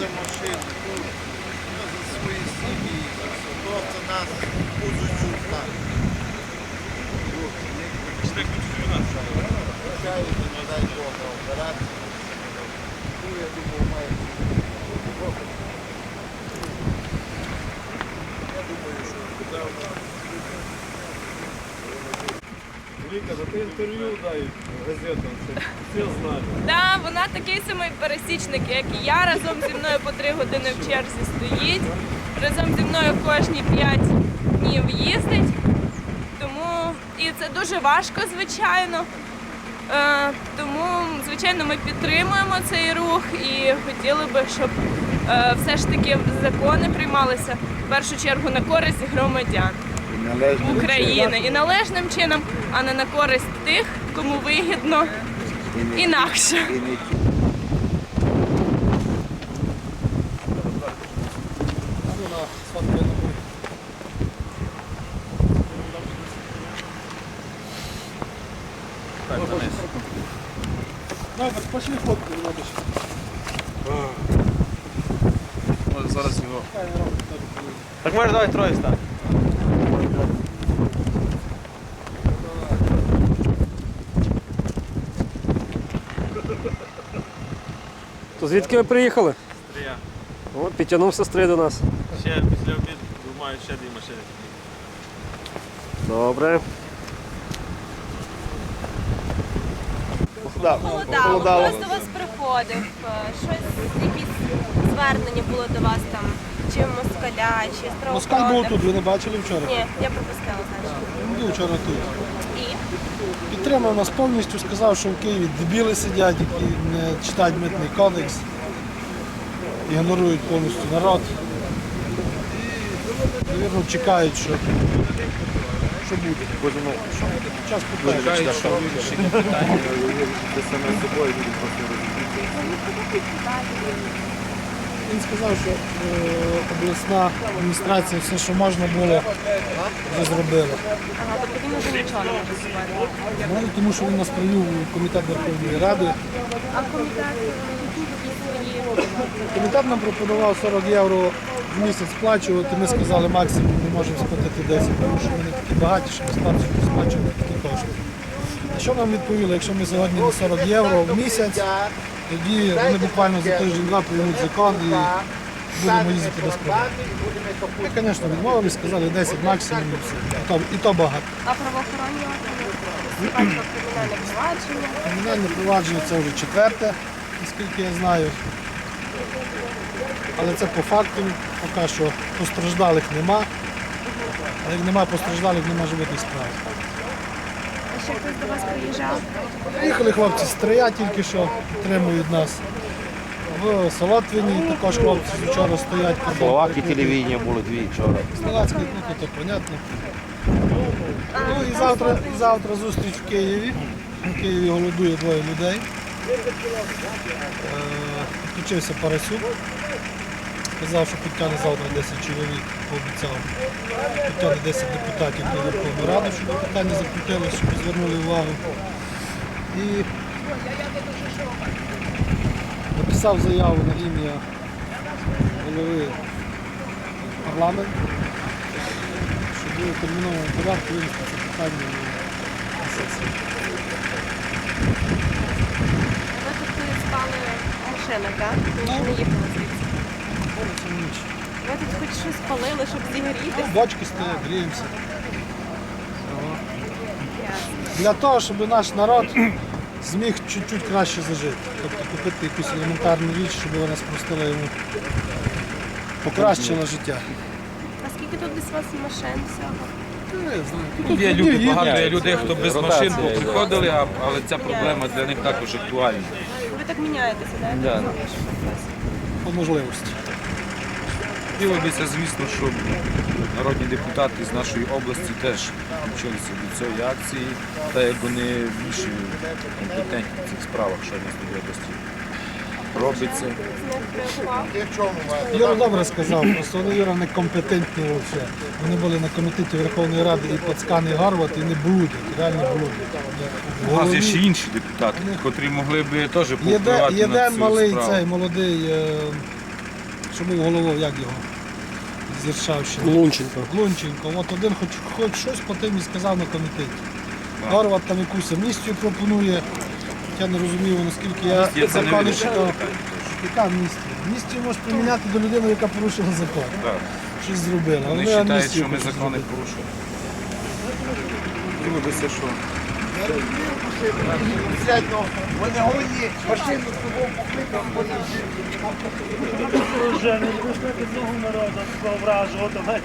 за машину, ну, за свої сім'ї, за все. Просто нас будуть знати. Не дай Бога на операцію. Ну, я думаю, має бути. Я думаю, що куди вона Віка, ти інтерв'ю дай газетам, щоб всі. Да, вона такий самий пересічник, як і я. Разом зі мною по три години в черзі стоїть. Разом зі мною кожні п'ять днів їздить. Тому і це дуже важко, звичайно. Е, тому, звичайно, ми підтримуємо цей рух і хотіли би, щоб е, все ж таки закони приймалися в першу чергу на користь громадян України і належним чином, а не на користь тих, кому вигідно інакше. Давай, так пошли фотку, не надо зараз його. Так може давай троє стане. То звідки ви приїхали? Стрія. О, підтягнув сестри до нас. Ще після обіду думаю, ще дві машини. Добре. Холодало. Хтось до вас приходив, е, щось, якісь звернення було до вас там, чи москаля, чи Москаль був правоохоронних? тут, ви не бачили вчора? Ні, я пропустила, значить. Він був вчора тут. І? Підтримав нас повністю, сказав, що в Києві дебіли сидять, які не читають митний кодекс, ігнорують повністю народ. І, чекають, що, що буде. Що буде? Час покаже. що вирішення питання, саме собою просто Він сказав, що е, обласна адміністрація все, що можна було, вже зробила. Ага, тобто він вже нічого не може зробити. Ну, тому що він нас привів у комітет Верховної Ради. А комітет Комітет нам пропонував 40 євро в місяць сплачувати. Ми сказали, максимум ми можемо сплатити 10, тому що ми не такі багаті, щоб старші сплачувати такі кошти. А що нам відповіли, якщо ми сьогодні на 40 євро в місяць, тоді вони буквально за тиждень-два приймуть закон і будемо їздити без проблем. Ми, звісно, відмовились, сказали 10 максимум і то, і то багато. а правоохоронні органи? Кримінальне провадження. Кримінальне провадження це вже четверте, наскільки я знаю. Але це по факту поки що постраждалих нема. А як нема постраждалих, нема живих справ. Ще хтось до вас приїжджав? Приїхали хлопці з Трия тільки що підтримують нас. В Солотвині також хлопці вчора стоять. Словаки телевідення було дві вчора. Словацьке, ну то понятно. Ну і завтра, і завтра зустріч в Києві. У Києві голодує двоє людей. Е, Підключився Парасюк. Сказав, що підтягне завтра 10 чоловік, пообіцяв. Підтягне 10 депутатів на Верховну Раду, щоб питання закрутилося, щоб звернули увагу. І написав заяву на ім'я голови парламенту, щоб у терміновому порядку винести це питання на сесію. Ви тут спали в так? Не їхали звідси. Це ніч. Ви тут хоч щось палили, щоб зігрітися. Бочки стоять, гріємося. Для того, щоб наш народ зміг чуть-чуть краще зажити. Тобто купити якусь елементарну річ, щоб вона спростила йому, покращила життя. А скільки тут десь у вас машин всього? Ну, я знаю. Тут є люди, багато є людей, хто без машин приходили, а- але ця проблема для них також актуальна. Ви так міняєтеся, так? Да. По можливості. Хотілося звісно, щоб народні депутати з нашої області теж включилися до цієї акції, та як вони більше компетентні в цих справах, що в нас в області робиться. Юра добре сказав, просто вони Юра не компетентні взагалі. Вони були на комітеті Верховної Ради і Пацкан, і Гарват, і не блудять, реально блудять. У нас є ще інші депутати, котрі могли б теж повпливати на єден цю малий справу. цей молодий е, що був головою, як його? З Іршавщини. Лунченко. Лунченко. От один хоч, хоч щось по тим і сказав на комітеті. Горват там якусь амністію пропонує. Я не розумію, наскільки я Амністія це не від читав. Яка амністія? Амністію можеш приміняти до людини, яка порушила закон. Так. Щось зробила. Вони вважають, амністію що ми хочете закони зробити. порушуємо. Хотілося, що Вони голі машину з собою покликав, давай.